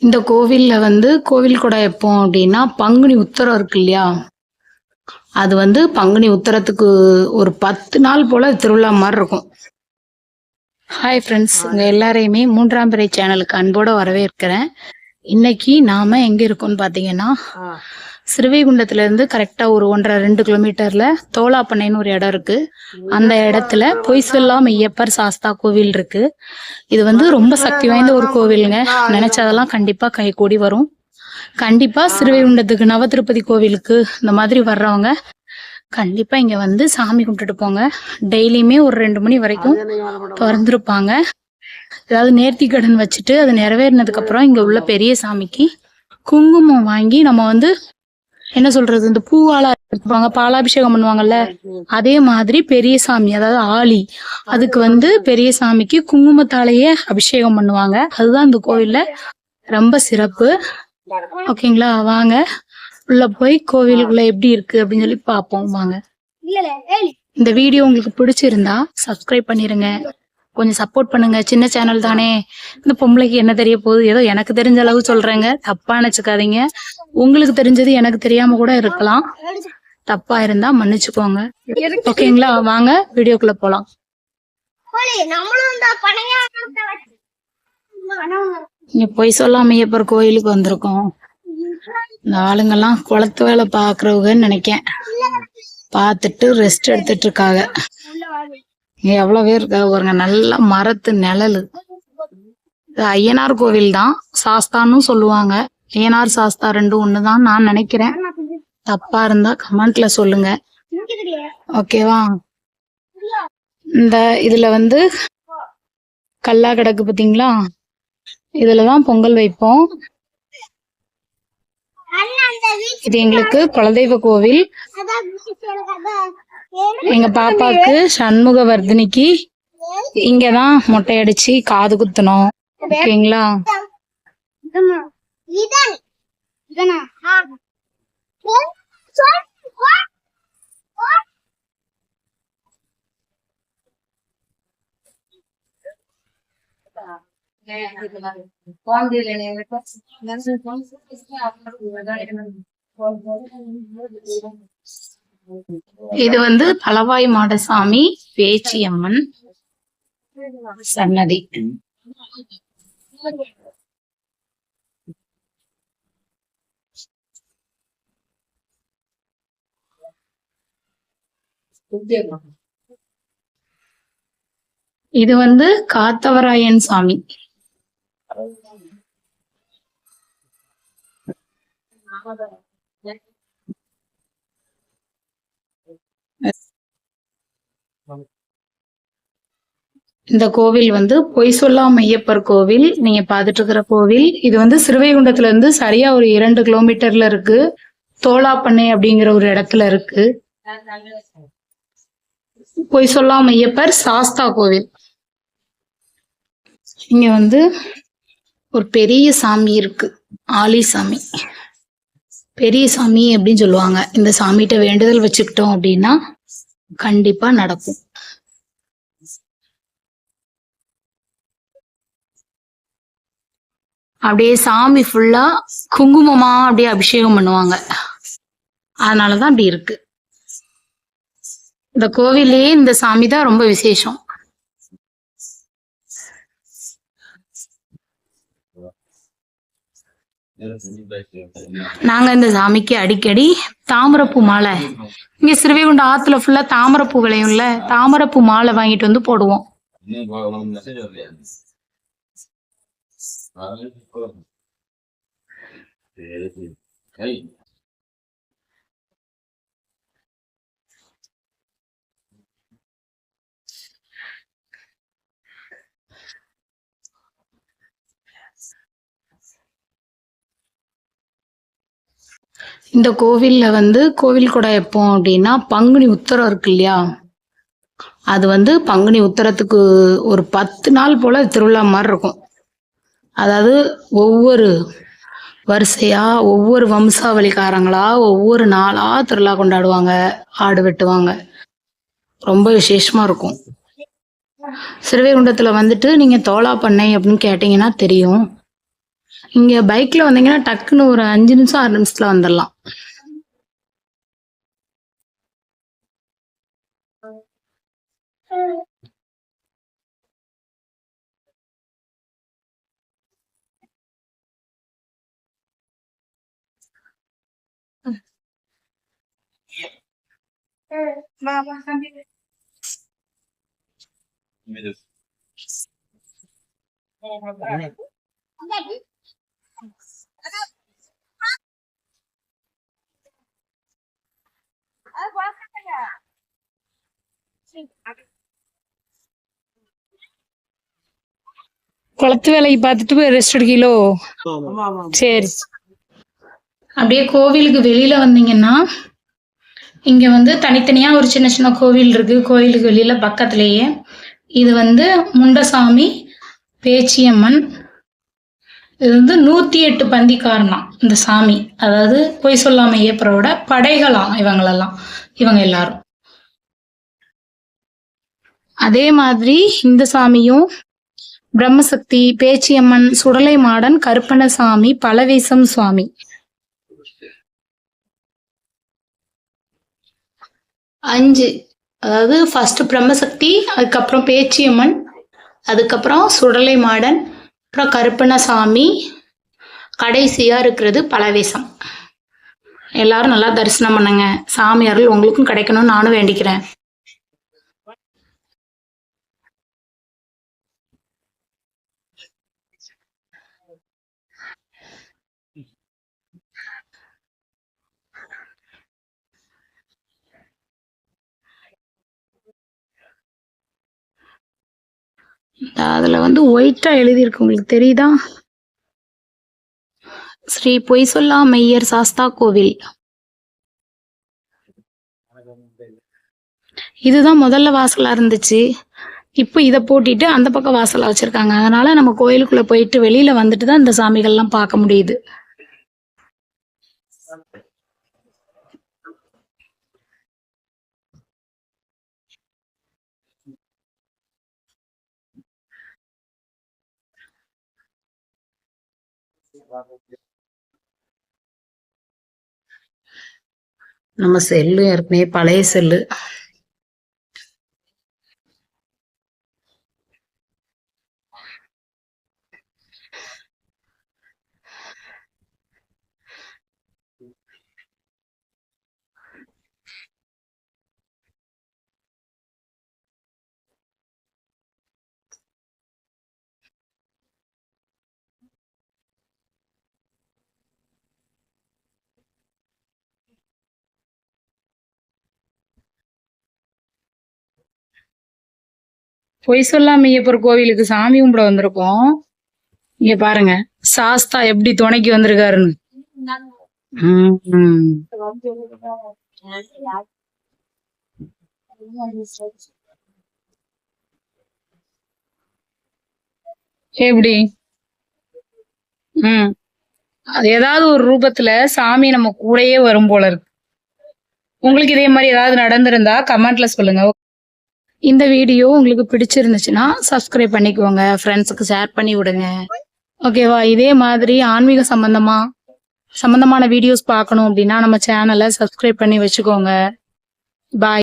இந்த கோவில்ல வந்து கோவில் கொடை எப்போ அப்படின்னா பங்குனி உத்தரம் இருக்கு இல்லையா? அது வந்து பங்குனி உத்தரத்துக்கு ஒரு பத்து நாள் போல திருவிழா மாதிரி இருக்கும். ஹாய் ஃப்ரெண்ட்ஸ் உங்கள் எல்லாரையுமே மூன்றாம் பிறை சேனலுக்கு அன்போட வரவேற்கிறேன். இன்னைக்கு நாம எங்க இருக்கோம்னு பாத்தீங்கன்னா சிறுவைகுண்டத்துலேருந்து கரெக்டாக ஒரு ஒன்றரை ரெண்டு கிலோமீட்டரில் தோலாப்பண்ணைன்னு ஒரு இடம் இருக்குது அந்த இடத்துல பொய் சொல்லாம ஐயப்பர் சாஸ்தா கோவில் இருக்குது இது வந்து ரொம்ப சக்தி வாய்ந்த ஒரு கோவிலுங்க. நினச்சதெல்லாம் கண்டிப்பாக கை கூடி வரும். கண்டிப்பாக சிறுவைகுண்டத்துக்கு நவ திருப்பதி கோவிலுக்கு இந்த மாதிரி வர்றவங்க கண்டிப்பாக இங்கே வந்து சாமி கும்பிட்டுட்டு போங்க. டெய்லியுமே ஒரு ரெண்டு மணி வரைக்கும் திறந்துருப்பாங்க. ஏதாவது நேர்த்தி கடன் வச்சுட்டு அது நிறைவேறினதுக்கப்புறம் இங்கே உள்ள பெரிய சாமிக்கு குங்குமம் வாங்கி நம்ம வந்து என்ன சொல்றது இந்த பூவால எடுத்துப்பாங்க பாலாபிஷேகம் பண்ணுவாங்கல்ல அதே மாதிரி பெரிய சாமி அதாவது ஆளி அதுக்கு வந்து பெரிய சாமிக்கு குங்குமத்தாலேயே அபிஷேகம் பண்ணுவாங்க. அதுதான் இந்த கோவில்ல ரொம்ப சிறப்பு. ஓகேங்களா? வாங்க. உள்ள போய் கோவிலுக்குள்ள எப்படி இருக்கு அப்படின்னு சொல்லி பார்ப்போம் வாங்க. இந்த வீடியோ உங்களுக்கு பிடிச்சிருந்தா சப்ஸ்கிரைப் பண்ணிருங்க. கொஞ்சம் சப்போர்ட் பண்ணுங்க. சின்ன சேனல் தானே. இந்த பொம்பளைக்கு என்ன தெரிய போகுது? ஏதோ எனக்கு தெரிஞ்ச அளவு சொல்றேங்க. தப்பா நினைச்சுக்காதீங்க. உங்களுக்கு தெரிஞ்சது எனக்கு தெரியாம கூட இருக்கலாம். தப்பா இருந்தா மன்னிச்சுக்கோங்க. ஓகேங்களா? வாங்க வீடியோக்குள்ள போலாம். இங்க பொய் சொல்லாம ஐயப்பர் கோயிலுக்கு வந்திருக்கோம். இந்த ஆளுங்கெல்லாம் குளத்து வேலை பாக்குறவங்கன்னு நினைக்கேன். பார்த்துட்டு ரெஸ்ட் எடுத்துட்டு இருக்காங்க. எவ்வளவு பேர் இருக்காங்க பாருங்க நல்ல மரத்து நிழலு. ஐயனார் கோவில் தான். சாஸ்தான்னு சொல்லுவாங்க. ஐயனார் சாஸ்தா ரெண்டும் ஒண்ணுதான் நான் நினைக்கிறேன். தப்பா இருந்தா கமெண்ட்ல சொல்லுங்க. ஓகேவா? இந்த இதுல வந்து கல்லா கிடக்கு பாத்தீங்களா? இதுலதான் பொங்கல் வைப்போம். இது எங்களுக்கு குலதெய்வ கோவில். எங்க பாப்பாக்கு சண்முக வர்தினிக்கு இங்கதான் மொட்டை அடிச்சு காது குத்தணும் ஓகேங்களா? சொல் இது வந்து பலவாய் மாடசாமி பேச்சியம்மன் சன்னதி. இது வந்து காத்தவராயன் சாமி. இந்த கோவில் வந்து பொய் சொல்லாம் ஐயப்பர் கோவில். நீங்க பாத்துட்டு இருக்கிற கோவில். இது வந்து சிறுவைகுண்டத்துல இருந்து சரியா ஒரு இரண்டு கிலோமீட்டர்ல இருக்கு. தோலாப்பண்ணை அப்படிங்கிற ஒரு இடத்துல இருக்கு. பொய் சொல்லாம் ஐயப்பர் சாஸ்தா கோவில். இங்க வந்து ஒரு பெரிய சாமி இருக்கு. ஆலி சாமி. பெரிய சாமி அப்படின்னு சொல்லுவாங்க. இந்த சாமிகிட்ட வேண்டுதல் வச்சுக்கிட்டோம் அப்படின்னா கண்டிப்பா நடக்கும். அப்படியே சாமி ஃபுல்லா குங்குமமா அப்படியே அபிஷேகம் பண்ணுவாங்க. அதனாலதான் அப்படி இருக்கு. இந்த கோவிலே இந்த சாமி தான் ரொம்ப விசேஷம். நாங்க இந்த சாமிக்கு அடிக்கடி தாமரப்பூ மாலை. இங்க சிறுவைகுண்ட ஆத்துல ஃபுல்லா தாமரப்பூ விளையும்ல தாமரப்பூ மாலை வாங்கிட்டு வந்து போடுவோம். இந்த கோவில்ல வந்து கோவில் கொடை எப்போ அப்படின்னா பங்குனி உத்தரம் இருக்கு இல்லையா? அது வந்து பங்குனி உத்தரத்துக்கு ஒரு பத்து நாள் போல திருவிழா மாதிரி இருக்கும். அதாவது ஒவ்வொரு வரிசையா ஒவ்வொரு வம்சாவளிக்காரங்களா ஒவ்வொரு நாளா திருவிழா கொண்டாடுவாங்க ஆடு வெட்டுவாங்க. ரொம்ப விசேஷமா இருக்கும். சிறுவைகுண்டத்துல வந்துட்டு நீங்க தோலா பண்ணை அப்படின்னு கேட்டீங்கன்னா தெரியும். இங்க பைக்ல வந்தீங்கன்னா டக்குன்னு ஒரு அஞ்சு நிமிஷம் ஆறு நிமிஷத்துல வந்துடலாம் குளத்து வேலைக்கு பார்த்துட்டு போய் ரெஸ்ட் எடுக்கீங்களோ? சரி. அப்படியே கோவிலுக்கு வெளியில வந்தீங்கன்னா இங்க வந்து தனித்தனியா ஒரு சின்ன சின்ன கோவில் இருக்கு. கோவிலுக்கு வெளியில பக்கத்துலயே. இது வந்து முண்டசாமி பேச்சியம்மன் இது வந்து நூத்தி எட்டு பந்திக்காரனாம் இந்த சாமி. அதாவது பொய் சொல்லாம ஐயப்பரோட படைகளாம் இவங்களெல்லாம். இவங்க எல்லாரும். அதே மாதிரி இந்த சாமியும் பிரம்மசக்தி பேச்சியம்மன் சுடலை மாடன் கருப்பணசாமி பலவேசம் சுவாமி. அஞ்சு. அதாவது ஃபர்ஸ்ட் பிரம்மசக்தி அதுக்கப்புறம் பேச்சியம்மன் அதுக்கப்புறம் சுடலை மாடன் அப்புறம் கருப்பணசாமி கடைசியாக இருக்கிறது பலவேசம். எல்லாரும் நல்லா தரிசனம் பண்ணுங்க. சாமி அருள் உங்களுக்கும் கிடைக்கணும்னு நானும் வேண்டிக்கிறேன். அதுல வந்து ஒயிட்டா எழுதியிருக்கு. உங்களுக்கு தெரியுதா? ஸ்ரீ பொய் சொல்லா மெய்யர் சாஸ்தா கோவில். இதுதான் முதல்ல வாசலா இருந்துச்சு. இப்போ இதை போட்டிட்டு அந்த பக்கம் வாசலா வச்சிருக்காங்க. அதனால நம்ம கோயிலுக்குள்ள போயிட்டு வெளியில வந்துட்டு தான் இந்த சாமிகள்லாம் பார்க்க முடியுது. நம்ம செல்லு ஏற்கனவே பழைய செல்லு. பொய் சொல்லாம ஐயப்பர் கோவிலுக்கு சாமி கும்பிட வந்திருக்கோம் இங்க பாருங்க. சாஸ்தா எப்படி துணைக்கு வந்திருக்காருன்னு. எப்படி? ம். ஏதாவது ஒரு ரூபத்துல சாமி நம்ம கூடயே வரும் போல இருக்கு. உங்களுக்கு இதே மாதிரி ஏதாவது நடந்திருந்தா கமெண்ட்ல சொல்லுங்க. இந்த வீடியோ உங்களுக்கு பிடிச்சிருந்துச்சுன்னா சப்ஸ்கிரைப் பண்ணிக்கோங்க. ஃப்ரெண்ட்ஸுக்கு ஷேர் பண்ணி விடுங்க. ஓகேவா இதே மாதிரி ஆன்மீக சம்பந்தமா சம்பந்தமான வீடியோஸ் பார்க்கணும் அப்படின்னா நம்ம சேனலை சப்ஸ்கிரைப் பண்ணி வச்சுக்கோங்க. பாய்